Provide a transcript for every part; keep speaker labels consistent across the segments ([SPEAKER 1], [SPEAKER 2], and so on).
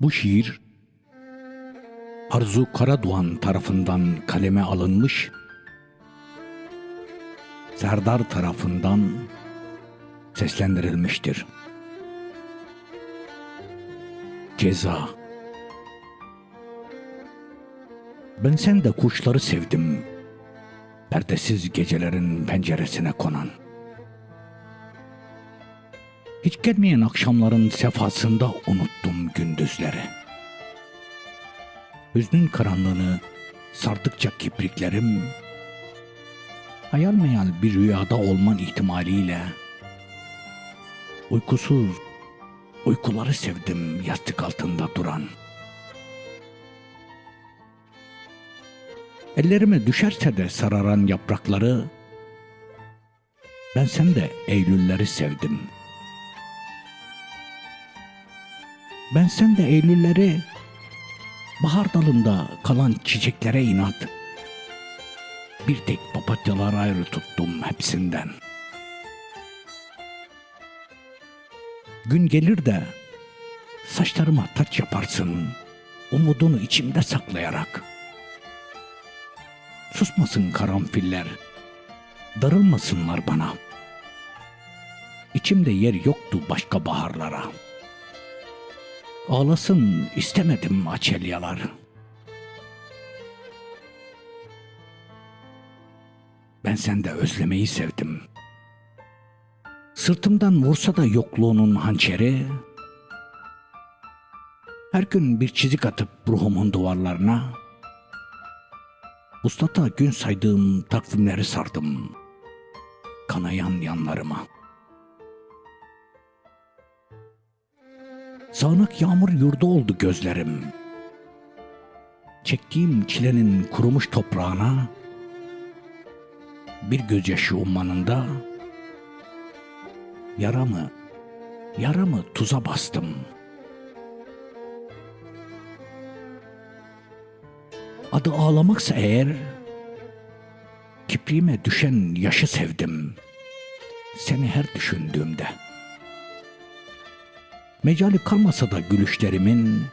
[SPEAKER 1] Bu şiir Arzu Karadoğan tarafından kaleme alınmış, Serdar tarafından seslendirilmiştir. Ceza Ben sen de kuşları sevdim, perdesiz gecelerin penceresine konan. Hiç gelmeyen akşamların sefasında unuttum gündüzleri. Hüznün karanlığını sardıkça kipriklerim, hayal meyal bir rüyada olman ihtimaliyle, uykusuz, uykuları sevdim yastık altında duran. Ellerime düşerse de sararan yaprakları, ben sen de Eylülleri sevdim.'' Ben sen de Eylülleri bahar dalında kalan çiçeklere inat. Bir tek papatyalar ayrı tuttum hepsinden. Gün gelir de saçlarıma taç yaparsın. Umudunu içimde saklayarak. Susmasın karanfiller. Darılmasınlar bana. İçimde yer yoktu başka baharlara.'' Ağlasın istemedim açelyalar. Ben sende özlemeyi sevdim. Sırtımdan vursa da yokluğunun hançeri, her gün bir çizik atıp ruhumun duvarlarına, Uslata gün saydığım takvimleri sardım, kanayan yanlarıma.'' Sağanak yağmur yurdu oldu gözlerim. Çektiğim çilenin kurumuş toprağına bir gözyaşı ummanında yaramı, yaramı tuza bastım. Adı ağlamaksa eğer kipriğime düşen yaşı sevdim. Seni her düşündüğümde.'' Mecali kalmasa da gülüşlerimin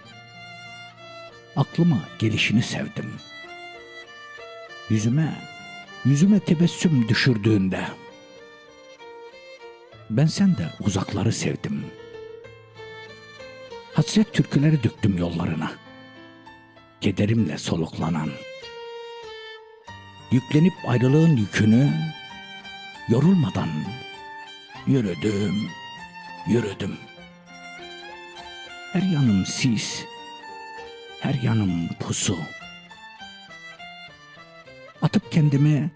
[SPEAKER 1] aklıma gelişini sevdim. Yüzüme, yüzüme tebessüm düşürdüğünde ben sende uzakları sevdim. Hasret türküleri döktüm yollarına. Kederimle soluklanan. Yüklenip ayrılığın yükünü yorulmadan yürüdüm, yürüdüm. Her yanım sis, her yanım pusu. Atıp kendimi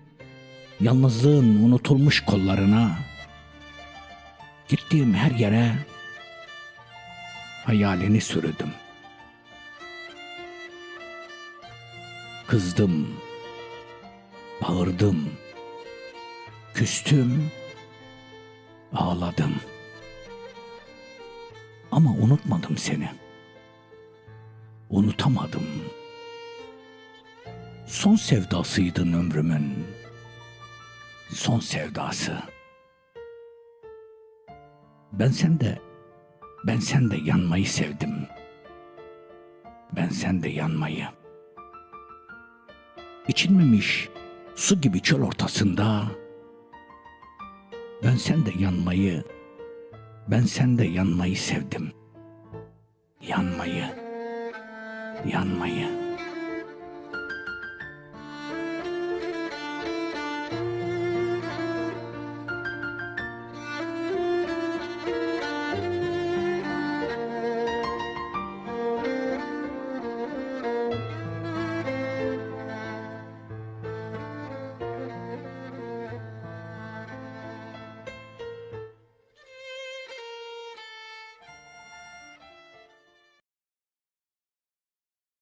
[SPEAKER 1] yalnızlığın unutulmuş kollarına, gittiğim her yere hayalini sürdüm. Kızdım, bağırdım, küstüm, ağladım.'' Unutmadım seni. Unutamadım. Son sevdasıydın ömrümün. Son sevdası. Ben sende, ben sende yanmayı sevdim. Ben sende yanmayı. İçilmemiş su gibi çöl ortasında ben sende yanmayı ben sende yanmayı sevdim. Yanmayı, yanmayı.